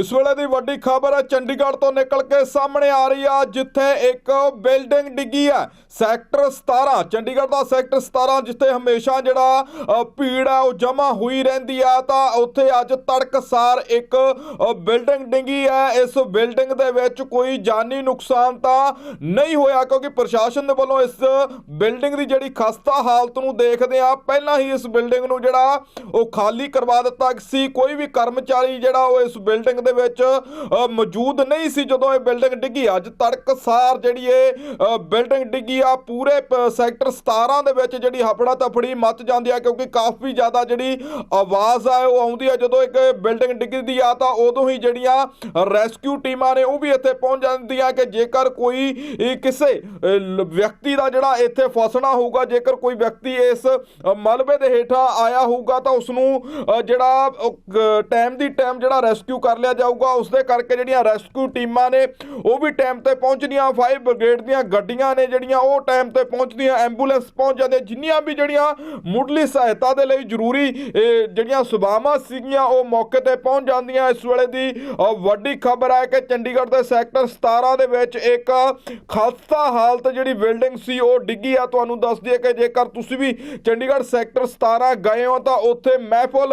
ਇਸ ਵੇਲੇ ਦੀ ਵੱਡੀ ਖਬਰ ਹੈ, ਚੰਡੀਗੜ੍ਹ ਤੋਂ ਨਿਕਲ ਕੇ ਸਾਹਮਣੇ ਆ ਰਹੀ ਆ, ਜਿੱਥੇ ਇੱਕ ਬਿਲਡਿੰਗ ਡਿੱਗੀ ਹੈ, ਸੈਕਟਰ 17 ਚੰਡੀਗੜ੍ਹ ਦਾ ਸੈਕਟਰ 17 ਜਿੱਥੇ ਹਮੇਸ਼ਾ ਜਿਹੜਾ ਭੀੜ ਹੈ, ਉਹ ਜਮ੍ਹਾਂ ਹੋਈ ਰਹਿੰਦੀ ਆ, ਤਾਂ ਉੱਥੇ ਅੱਜ ਤੜਕਸਾਰ ਇੱਕ ਬਿਲਡਿੰਗ ਡਿੱਗੀ ਹੈ, ਇਸ ਬਿਲਡਿੰਗ ਦੇ ਵਿੱਚ ਕੋਈ ਜਾਨੀ ਨੁਕਸਾਨ ਤਾਂ ਨਹੀਂ ਹੋਇਆ, ਕਿਉਂਕਿ ਪ੍ਰਸ਼ਾਸਨ ਦੇ ਵੱਲੋਂ ਇਸ ਬਿਲਡਿੰਗ ਦੀ ਜਿਹੜੀ ਖਸਤਾ ਹਾਲਤ ਨੂੰ ਦੇਖਦੇ ਆ, ਪਹਿਲਾਂ ਹੀ ਇਸ ਬਿਲਡਿੰਗ ਨੂੰ ਜਿਹੜਾ, ਉਹ ਖਾਲੀ ਕਰਵਾ ਦਿੱਤਾ ਸੀ, ਕੋਈ ਵੀ ਕਰਮਚਾਰੀ ਜਿਹੜਾ, ਉਹ ਇਸ ਬਿਲਡਿੰਗ ਦੇ ਵਿੱਚ ਮੌਜੂਦ ਨਹੀਂ ਸੀ ਜਦੋਂ ਇਹ ਬਿਲਡਿੰਗ ਡਿੱਗੀ। ਅੱਜ ਤੜਕਸਾਰ ਜਿਹੜੀ ਇਹ ਬਿਲਡਿੰਗ ਡਿੱਗੀ ਆ, ਪੂਰੇ ਸੈਕਟਰ 17 ਦੇ ਵਿੱਚ ਜਿਹੜੀ ਹਫੜਾ ਤਫੜੀ ਮੱਚ ਜਾਂਦੀ ਆ, ਕਿਉਂਕਿ ਕਾਫੀ ਜ਼ਿਆਦਾ ਜਿਹੜੀ ਆਵਾਜ਼ ਆ, ਉਹ ਆਉਂਦੀ ਆ। ਜਦੋਂ ਇੱਕ ਬਿਲਡਿੰਗ ਡਿੱਗਦੀ ਆ, ਤਾਂ ਉਦੋਂ ਹੀ ਜਿਹੜੀਆਂ ਰੈਸਕਿਊ ਟੀਮਾਂ ਨੇ, ਉਹ ਵੀ ਇੱਥੇ ਪਹੁੰਚ ਜਾਂਦੀਆਂ ਕਿ ਜੇਕਰ ਕੋਈ ਕਿਸੇ ਵਿਅਕਤੀ ਦਾ ਜਿਹੜਾ ਇੱਥੇ ਫਸਣਾ ਹੋਊਗਾ, ਜੇਕਰ ਕੋਈ ਵਿਅਕਤੀ ਇਸ ਮਲਬੇ ਦੇ ਹੇਠਾਂ ਆਇਆ ਹੋਊਗਾ, ਤਾਂ ਉਸ ਨੂੰ ਜਿਹੜਾ ਟਾਈਮ ਦੀ ਟਾਈਮ ਜਿਹੜਾ ਰੈਸਕਿਊ ਕਰ ਲਿਆ ਜਾਊਗਾ ਉਸ ਦੇ ਕਰਕੇ ਜਿਹੜੀਆਂ ਰੈਸਕਿਊ ਟੀਮਾਂ ਨੇ, ਉਹ ਵੀ ਟਾਈਮ ਤੇ ਪਹੁੰਚਦੀਆਂ ਫਾਇਰ ਬ੍ਰਿਗੇਡ ਦੀਆਂ ਗੱਡੀਆਂ ਨੇ ਜਿਹੜੀਆਂ, ਉਹ ਟਾਈਮ ਤੇ ਪਹੁੰਚਦੀਆਂ ਐਂਬੂਲੈਂਸ ਪਹੁੰਚ ਜਾਂਦੀਆਂ ਜਿੰਨੀਆਂ ਵੀ ਜਿਹੜੀਆਂ ਮੁੱਢਲੀ ਸਹਾਇਤਾ ਦੇ ਲਈ ਜ਼ਰੂਰੀ ਜਿਹੜੀਆਂ ਸੁਭਾਵਾਂ ਸੀਗੀਆਂ, ਉਹ ਮੌਕੇ ਤੇ ਪਹੁੰਚ ਜਾਂਦੀਆਂ। ਇਸ ਵੇਲੇ ਦੀ ਵੱਡੀ ਖਬਰ ਹੈ ਕਿ ਚੰਡੀਗੜ੍ਹ ਦੇ ਸੈਕਟਰ 17 ਦੇ ਵਿੱਚ ਇੱਕ ਖਸਤਾ ਹਾਲਤ ਜਿਹੜੀ ਬਿਲਡਿੰਗ ਸੀ, ਉਹ ਡਿੱਗੀ ਆ। ਤੁਹਾਨੂੰ ਦੱਸ ਦਈਏ ਕਿ ਜੇਕਰ ਤੁਸੀਂ ਵੀ ਚੰਡੀਗੜ੍ਹ ਸੈਕਟਰ 17 ਗਏ ਹੋ, ਤਾਂ ਉੱਥੇ ਮਹਿਫਲ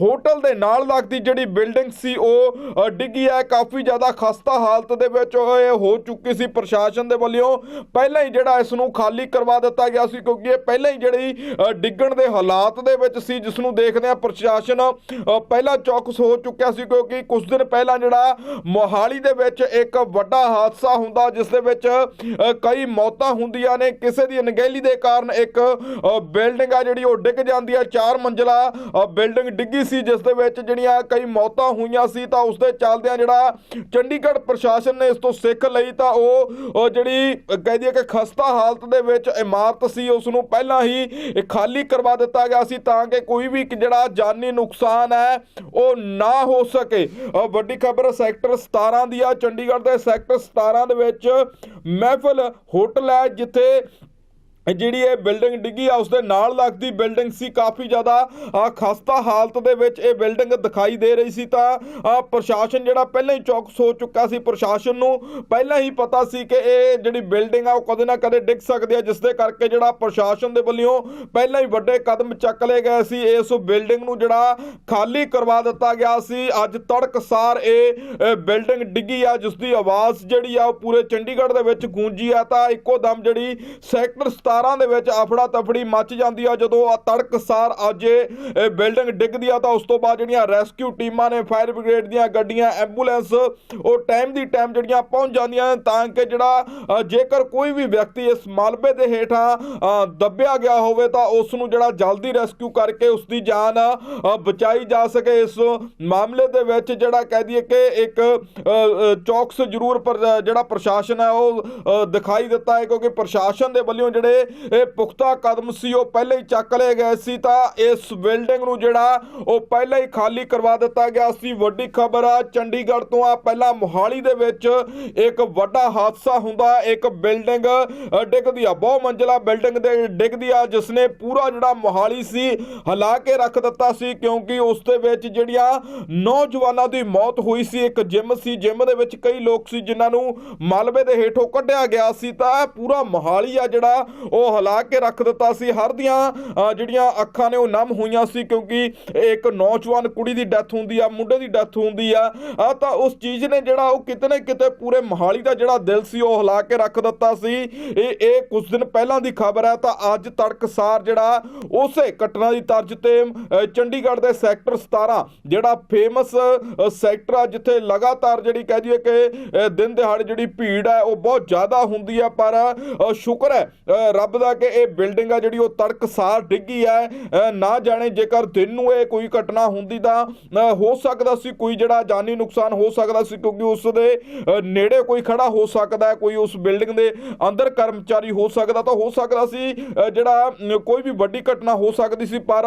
ਹੋਟਲ ਦੇ ਨਾਲ ਲੱਗਦੀ ਜਿਹੜੀ ਬਿਲਡਿੰਗ ਸੀ, ਉਹ ਅ, ਡਿੱਗੀ ਹੈ ਕਾਫੀ ਜ਼ਿਆਦਾ ਖਸਤਾ ਹਾਲਤ ਦੇ ਵਿੱਚ ਇਹ ਹੋ ਚੁੱਕੀ ਸੀ ਪ੍ਰਸ਼ਾਸਨ ਦੇ ਵੱਲੋਂ। ਪਹਿਲਾਂ ਹੀ ਜਿਹੜਾ ਇਸ ਨੂੰ ਖਾਲੀ ਕਰਵਾ ਦਿੱਤਾ ਗਿਆ ਸੀ ਕਿਉਂਕਿ ਇਹ ਪਹਿਲਾਂ ਹੀ ਜਿਹੜੀ ਡਿੱਗਣ ਦੇ ਹਾਲਾਤ ਦੇ ਵਿੱਚ ਸੀ ਜਿਸ ਨੂੰ ਦੇਖਦੇ ਆ ਪ੍ਰਸ਼ਾਸਨ ਪਹਿਲਾਂ ਚੌਕਸ ਹੋ ਚੁੱਕਿਆ ਸੀ ਕਿਉਂਕਿ ਕੁਝ ਦਿਨ ਪਹਿਲਾਂ ਜਿਹੜਾ ਮੋਹਾਲੀ ਦੇ ਵਿੱਚ ਇੱਕ ਵੱਡਾ ਹਾਦਸਾ ਹੁੰਦਾ ਜਿਸ ਦੇ ਵਿੱਚ ਕਈ ਮੌਤਾਂ ਹੁੰਦੀਆਂ ਨੇ। ਕਿਸੇ ਦੀ ਅਣਗਹਿਲੀ ਦੇ ਕਾਰਨ ਇੱਕ ਬਿਲਡਿੰਗ ਆ ਜਿਹੜੀ ਉਹ ਡਿੱਗ ਜਾਂਦੀ ਆ ਚਾਰ ਮੰਜ਼ਲਾ ਬਿਲਡਿੰਗ ਡਿੱਗੀ ਸੀ ਜਿਸ ਦੇ ਵਿੱਚ ਜਿਹੜੀਆਂ ਕਈ ਮੌਤਾਂ ਹੋਈਆਂ ਸੀ ਤਾਂ ਉਸ ਦੇ ਚੱਲਦਿਆਂ ਜਿਹੜਾ ਚੰਡੀਗੜ੍ਹ ਪ੍ਰਸ਼ਾਸਨ ਨੇ ਇਸ ਤੋਂ ਸਿੱਖ ਲਈ ਤਾਂ ਉਹ ਜਿਹੜੀ ਕਹਿ ਦਈਏ ਕਿ ਖਸਤਾ ਹਾਲਤ ਦੇ ਵਿੱਚ ਇਮਾਰਤ ਸੀ ਉਸ ਨੂੰ ਪਹਿਲਾਂ ਹੀ ਖਾਲੀ ਕਰਵਾ ਦਿੱਤਾ ਗਿਆ ਸੀ ਤਾਂ ਕਿ ਕੋਈ ਵੀ ਜਿਹੜਾ ਜਾਨੀ ਨੁਕਸਾਨ ਹੈ, ਉਹ ਨਾ ਹੋ ਸਕੇ। ਵੱਡੀ ਖਬਰ ਸੈਕਟਰ 17 ਦੀ ਆ, ਚੰਡੀਗੜ੍ਹ ਦੇ ਸੈਕਟਰ 17 ਦੇ ਵਿੱਚ ਮਹਿਫਲ ਹੋਟਲ ਹੈ, ਜਿੱਥੇ ਜਿਹੜੀ ਇਹ ਬਿਲਡਿੰਗ ਡਿੱਗੀ ਆ ਉਸ ਦੇ ਨਾਲ ਲੱਗਦੀ ਬਿਲਡਿੰਗ ਸੀ ਕਾਫੀ ਜ਼ਿਆਦਾ। ਖਸਤਾ ਹਾਲਤ ਦੇ ਵਿੱਚ ਇਹ ਬਿਲਡਿੰਗ ਦਿਖਾਈ ਦੇ ਰਹੀ ਸੀ ਤਾਂ ਪ੍ਰਸ਼ਾਸਨ ਜਿਹੜਾ ਪਹਿਲਾਂ ਹੀ ਚੌਕਸ ਹੋ ਚੁੱਕਾ ਸੀ ਪ੍ਰਸ਼ਾਸਨ ਨੂੰ, ਪਹਿਲਾਂ ਹੀ ਪਤਾ ਸੀ ਕਿ ਇਹ ਜਿਹੜੀ ਬਿਲਡਿੰਗ ਆ, ਉਹ ਕਦੇ ਨਾ ਕਦੇ ਡਿੱਗ ਸਕਦੀ ਆ ਜਿਸ ਦੇ ਕਰਕੇ ਜਿਹੜਾ ਪ੍ਰਸ਼ਾਸਨ ਦੇ ਵੱਲੋਂ ਪਹਿਲਾਂ ਹੀ ਵੱਡੇ ਕਦਮ ਚੱਕ ਲਏ ਗਏ ਸੀ। ਇਸ ਬਿਲਡਿੰਗ ਨੂੰ ਜਿਹੜਾ ਖਾਲੀ ਕਰਵਾ ਦਿੱਤਾ ਗਿਆ ਸੀ। ਅੱਜ ਤੜਕਸਾਰ ਇਹ ਬਿਲਡਿੰਗ ਡਿੱਗੀ ਆ ਜਿਸ ਦੀ ਆਵਾਜ਼ ਜਿਹੜੀ ਆ, ਉਹ ਪੂਰੇ ਚੰਡੀਗੜ੍ਹ ਦੇ ਵਿੱਚ ਗੂੰਜੀ ਆ। ਤਾਂ ਇੱਕੋ ਦਮ ਜਿਹੜੀ ਸੈਕਟਰ 17 ਦੇ ਵਿੱਚ ਅਫੜਾ ਤਫੜੀ ਮੱਚ ਜਾਂਦੀ ਆ। ਜਦੋਂ ਆ ਤੜਕਸਾਰ ਅੱਜ ਇਹ ਬਿਲਡਿੰਗ ਡਿੱਗਦੀ ਆ ਤਾਂ ਉਸ ਤੋਂ ਬਾਅਦ ਜਿਹੜੀਆਂ ਰੈਸਕਿਊ ਟੀਮਾਂ ਨੇ, ਫਾਇਰ ਬ੍ਰਿਗੇਡ ਦੀਆਂ ਗੱਡੀਆਂ, ਐਂਬੂਲੈਂਸ, ਉਹ ਟਾਈਮ ਦੀ ਟਾਈਮ ਜਿਹੜੀਆਂ ਪਹੁੰਚ ਜਾਂਦੀਆਂ ਨੇ ਤਾਂ ਕਿ ਜਿਹੜਾ ਜੇਕਰ ਕੋਈ ਵੀ ਵਿਅਕਤੀ ਇਸ ਮਲਬੇ ਦੇ ਹੇਠਾਂ ਦੱਬਿਆ ਗਿਆ ਹੋਵੇ ਤਾਂ ਉਸ ਨੂੰ ਜਿਹੜਾ ਜਲਦੀ ਰੈਸਕਿਊ ਕਰਕੇ ਉਸ ਦੀ ਜਾਨ ਬਚਾਈ ਜਾ ਸਕੇ। ਇਸ ਮਾਮਲੇ ਦੇ ਵਿੱਚ ਜਿਹੜਾ ਕਹਿ ਦਈਏ ਕਿ ਇੱਕ ਚੌਕਸ ਜ਼ਰੂਰ ਜਿਹੜਾ ਪ੍ਰਸ਼ਾਸਨ ਹੈ ਉਹ ਦਿਖਾਈ ਦਿੱਤਾ ਹੈ ਕਿਉਂਕਿ ਪ੍ਰਸ਼ਾਸਨ ਦੇ ਵੱਲੋਂ ਜਿਹੜੇ ਇਹ ਪੁਖਤਾ ਕਦਮ ਸੀ, ਉਹ ਪਹਿਲਾਂ ਹੀ ਚੱਕ ਲਏ ਗਏ ਸੀ ਤਾਂ ਇਸ ਬਿਲਡਿੰਗ ਨੂੰ ਜਿਹੜਾ ਉਹ ਪਹਿਲਾਂ ਹੀ ਖਾਲੀ ਕਰਵਾ ਦਿੱਤਾ ਗਿਆ ਸੀ। ਵੱਡੀ ਖਬਰ ਆ, ਚੰਡੀਗੜ੍ਹ ਤੋਂ ਆ, ਪਹਿਲਾਂ ਮੋਹਾਲੀ ਦੇ ਵਿੱਚ ਇੱਕ ਵੱਡਾ ਹਾਦਸਾ ਹੁੰਦਾ, ਇੱਕ ਬਿਲਡਿੰਗ ਡਿੱਗਦੀ ਆ ਬਹੁ ਮੰਜ਼ਲਾ ਬਿਲਡਿੰਗ ਦੇ ਡਿੱਗਦੀ ਆ ਜਿਸ ਨੇ ਪੂਰਾ ਜਿਹੜਾ ਮੋਹਾਲੀ ਸੀ, ਹਿਲਾ ਕੇ ਰੱਖ ਦਿੱਤਾ ਸੀ, ਕਿਉਂਕਿ ਉਸ ਦੇ ਵਿੱਚ ਜਿਹੜੀਆਂ ਨੌਜਵਾਨਾਂ ਦੀ ਮੌਤ ਹੋਈ ਸੀ, ਇੱਕ ਜਿਮ ਸੀ, ਜਿਮ ਦੇ ਵਿੱਚ ਕਈ ਲੋਕ ਸੀ, ਜਿਨ੍ਹਾਂ ਨੂੰ ਮਲਬੇ ਦੇ ਹੇਠੋਂ ਕੱਢਿਆ ਗਿਆ ਸੀ, ਤਾਂ ਪੂਰਾ ਮੋਹਾਲੀ ਆ ਜਿਹੜਾ ਉਹ ਹਿਲਾ ਕੇ ਰੱਖ ਦਿੱਤਾ ਸੀ। ਹਰ ਦੀਆਂ ਜਿਹੜੀਆਂ ਅੱਖਾਂ ਨੇ ਉਹ ਨਮ ਹੋਈਆਂ ਸੀ ਕਿਉਂਕਿ ਇੱਕ ਨੌਜਵਾਨ ਕੁੜੀ ਦੀ ਡੈਥ ਹੁੰਦੀ ਆ, ਮੁੰਡੇ ਦੀ ਡੈਥ ਹੁੰਦੀ ਆ। ਆ ਤਾਂ ਉਸ ਚੀਜ਼ ਨੇ ਜਿਹੜਾ ਉਹ ਕਿਤੇ ਨਾ ਕਿਤੇ ਪੂਰੇ ਮੋਹਾਲੀ ਦਾ ਜਿਹੜਾ ਦਿਲ ਸੀ ਉਹ ਹਿਲਾ ਕੇ ਰੱਖ ਦਿੱਤਾ ਸੀ। ਇਹ ਇਹ ਕੁਝ ਦਿਨ ਪਹਿਲਾਂ ਦੀ ਖਬਰ ਹੈ ਤਾਂ ਅੱਜ ਤੜਕਸਾਰ ਜਿਹੜਾ ਉਸੇ ਘਟਨਾ ਦੀ ਤਰਜ਼ ਤੇ ਚੰਡੀਗੜ੍ਹ ਦੇ ਸੈਕਟਰ 17 ਜਿਹੜਾ ਫੇਮਸ ਸੈਕਟਰ ਆ, ਜਿੱਥੇ ਲਗਾਤਾਰ ਜਿਹੜੀ ਕਹਿ ਦਈਏ ਕਿ ਦਿਨ ਦਿਹਾੜੇ ਜਿਹੜੀ ਭੀੜ ਹੈ ਉਹ ਬਹੁਤ ਜ਼ਿਆਦਾ ਹੁੰਦੀ ਆ। ਪਰ ਸ਼ੁਕਰ ਹੈ ਰੱਬ ਦਾ ਕਿ ਇਹ ਬਿਲਡਿੰਗ ਆ ਜਿਹੜੀ ਉਹ ਤੜਕਸਾਰ ਡਿੱਗੀ ਹੈ ਨਾ ਜਾਣੇ ਜੇਕਰ ਦਿਨ ਨੂੰ ਇਹ ਕੋਈ ਘਟਨਾ ਹੁੰਦੀ ਤਾਂ ਹੋ ਸਕਦਾ ਸੀ ਕੋਈ ਜਿਹੜਾ ਜਾਨੀ ਨੁਕਸਾਨ ਹੋ ਸਕਦਾ ਸੀ ਕਿਉਂਕਿ ਉਸ ਦੇ ਨੇੜੇ ਕੋਈ ਖੜਾ ਹੋ ਸਕਦਾ ਕੋਈ ਉਸ ਬਿਲਡਿੰਗ ਦੇ ਅੰਦਰ ਕਰਮਚਾਰੀ ਹੋ ਸਕਦਾ ਤਾਂ ਹੋ ਸਕਦਾ ਸੀ ਜਿਹੜਾ ਕੋਈ ਵੀ ਵੱਡੀ ਘਟਨਾ ਹੋ ਸਕਦੀ ਸੀ, ਪਰ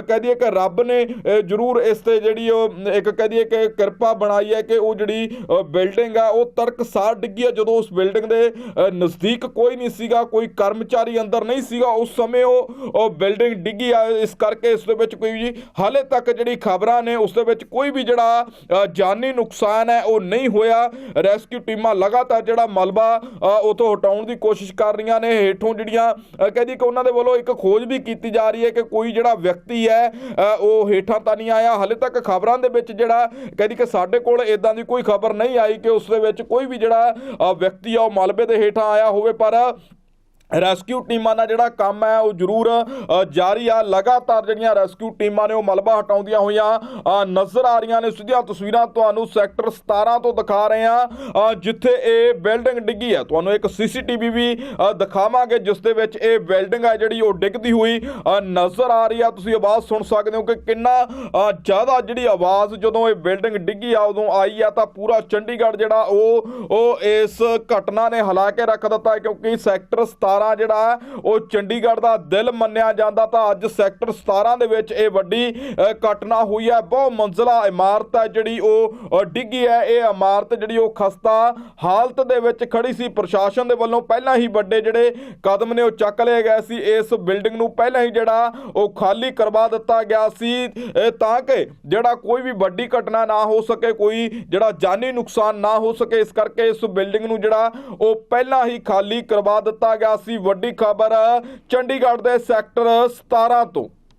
ਕਹਿ ਦਈਏ ਕਿ ਰੱਬ ਨੇ ਜ਼ਰੂਰ ਇਸ ਤੇ ਜਿਹੜੀ ਉਹ ਇੱਕ ਕਹਿ ਦਈਏ ਕਿ ਕਿਰਪਾ ਬਣਾਈ ਹੈ ਕਿ ਉਹ ਜਿਹੜੀ ਬਿਲਡਿੰਗ ਆ ਉਹ ਤੜਕਸਾਰ ਡਿੱਗੀ ਆ। ਜਦੋਂ ਉਸ ਬਿਲਡਿੰਗ ਦੇ ਨਜ਼ਦੀਕ ਕੋਈ ਨਹੀਂ ਸੀਗਾ, ਕੋਈ ਕਰਮਚਾਰੀ ਕਰਮਚਾਰੀ ਅੰਦਰ ਨਹੀਂ ਸੀਗਾ ਉਸ ਸਮੇਂ ਉਹ ਬਿਲਡਿੰਗ ਡਿੱਗੀ ਆ ਇਸ ਕਰਕੇ ਇਸ ਦੇ ਵਿੱਚ ਕੋਈ ਵੀ ਹਾਲੇ ਤੱਕ ਜਿਹੜੀ ਖਬਰਾਂ ਨੇ ਉਸ ਦੇ ਵਿੱਚ ਕੋਈ ਵੀ ਜਿਹੜਾ ਜਾਨੀ ਨੁਕਸਾਨ ਹੈ ਉਹ ਨਹੀਂ ਹੋਇਆ। ਰੈਸਕਿਊ ਟੀਮਾਂ ਲਗਾਤਾਰ ਜਿਹੜਾ ਮਲਬਾ ਅ, ਉਥੋਂ ਹਟਾਉਣ ਦੀ ਕੋਸ਼ਿਸ਼ ਕਰ ਰਹੀਆਂ ਨੇ ਹੇਠੋਂ ਜਿਹੜੀਆਂ ਅ, ਕਹਿੰਦੀ ਕਿ ਉਹਨਾਂ ਦੇ ਵੱਲੋਂ ਇੱਕ ਖੋਜ ਵੀ ਕੀਤੀ ਜਾ ਰਹੀ ਹੈ ਕਿ ਕੋਈ ਜਿਹੜਾ ਵਿਅਕਤੀ ਹੈ ਉਹ ਹੇਠਾਂ ਤਾਂ ਨਹੀਂ ਆਇਆ। ਹਾਲੇ ਤੱਕ ਖਬਰਾਂ ਦੇ ਵਿੱਚ ਜਿਹੜਾ ਕਹਿੰਦੀ ਕਿ ਸਾਡੇ ਕੋਲ ਇਦਾਂ ਦੀ ਕੋਈ ਖਬਰ ਨਹੀਂ ਆਈ ਕਿ ਉਸ ਦੇ ਵਿੱਚ ਕੋਈ ਵੀ ਜਿਹੜਾ ਵਿਅਕਤੀ ਆ ਉਹ ਮਲਬੇ ਦੇ ਹੇਠਾਂ ਆਇਆ ਹੋਵੇ ਪਰ ਰੈਸਕਿਊ ਟੀਮਾਂ ਦਾ ਜਿਹੜਾ ਕੰਮ ਹੈ, ਉਹ ਜ਼ਰੂਰ ਜਾਰੀ ਆ। ਲਗਾਤਾਰ ਜਿਹੜੀਆਂ ਰੈਸਕਿਊ ਟੀਮਾਂ ਨੇ, ਉਹ ਮਲਬਾ ਹਟਾਉਂਦੀਆਂ ਹੋਈਆਂ ਨਜ਼ਰ ਆ ਰਹੀਆਂ ਨੇ। ਸਿੱਧੀਆਂ ਤਸਵੀਰਾਂ ਤੁਹਾਨੂੰ ਸੈਕਟਰ 17 ਤੋਂ ਦਿਖਾ ਰਹੇ ਆ ਜਿੱਥੇ ਇਹ ਬਿਲਡਿੰਗ ਡਿੱਗੀ ਹੈ। ਤੁਹਾਨੂੰ ਇੱਕ ਸੀਸੀਟੀਵੀ ਵੀ ਦਿਖਾਵਾਂਗੇ, ਜਿਸ ਦੇ ਵਿੱਚ ਇਹ ਬਿਲਡਿੰਗ ਹੈ ਜਿਹੜੀ ਉਹ ਡਿੱਗਦੀ ਹੋਈ ਨਜ਼ਰ ਆ ਰਹੀ ਆ। ਤੁਸੀਂ ਆਵਾਜ਼ ਸੁਣ ਸਕਦੇ ਹੋ ਕਿ ਕਿੰਨਾ ਜ਼ਿਆਦਾ ਜਿਹੜੀ ਆਵਾਜ਼ ਜਦੋਂ ਇਹ ਬਿਲਡਿੰਗ ਡਿੱਗੀ ਆ, ਉਦੋਂ ਆਈ ਆ, ਤਾਂ ਪੂਰਾ ਚੰਡੀਗੜ੍ਹ ਜਿਹੜਾ ਉਹ ਉਹ ਇਸ ਘਟਨਾ ਨੇ ਹਿਲਾ ਕੇ ਰੱਖ ਦਿੱਤਾ ਕਿਉਂਕਿ ਸੈਕਟਰ 17 ਜਿਹੜਾ ਉਹ ਚੰਡੀਗੜ੍ਹ ਦਾ ਦਿਲ ਮੰਨਿਆ ਜਾਂਦਾ ਤਾਂ ਅੱਜ ਸੈਕਟਰ 17 ਦੇ ਵਿੱਚ ਇਹ ਵੱਡੀ ਘਟਨਾ ਹੋਈ ਹੈ। ਬਹੁ ਮੰਜ਼ਲਾ ਇਮਾਰਤ ਹੈ ਜਿਹੜੀ ਉਹ ਡਿੱਗੀ ਹੈ। ਇਹ ਇਮਾਰਤ ਜਿਹੜੀ ਉਹ ਖਸਤਾ ਹਾਲਤ ਦੇ ਵਿੱਚ ਖੜੀ ਸੀ। ਪ੍ਰਸ਼ਾਸਨ ਦੇ ਵੱਲੋਂ ਪਹਿਲਾਂ ਹੀ ਵੱਡੇ ਜਿਹੜੇ ਕਦਮ ਨੇ ਉਹ ਚੱਕ ਲਏ ਗਏ ਸੀ। ਇਸ ਬਿਲਡਿੰਗ ਨੂੰ ਪਹਿਲਾਂ ਹੀ ਜਿਹੜਾ ਉਹ ਖਾਲੀ ਕਰਵਾ ਦਿੱਤਾ ਗਿਆ ਸੀ। ਤਾਂ ਕਿ ਜਿਹੜਾ ਕੋਈ ਵੀ ਵੱਡੀ ਘਟਨਾ ਨਾ ਹੋ ਸਕੇ, ਕੋਈ ਜਿਹੜਾ ਜਾਨੀ ਨੁਕਸਾਨ ਨਾ ਹੋ ਸਕੇ, ਇਸ ਕਰਕੇ ਇਸ ਬਿਲਡਿੰਗ ਨੂੰ ਜਿਹੜਾ ਉਹ ਪਹਿਲਾਂ ਹੀ ਖਾਲੀ ਕਰਵਾ ਦਿੱਤਾ ਗਿਆ ਸੀ। ਵੱਡੀ ਖਬਰ ਚੰਡੀਗੜ੍ਹ ਦੇ ਸੈਕਟਰ 17 ਤੋਂ।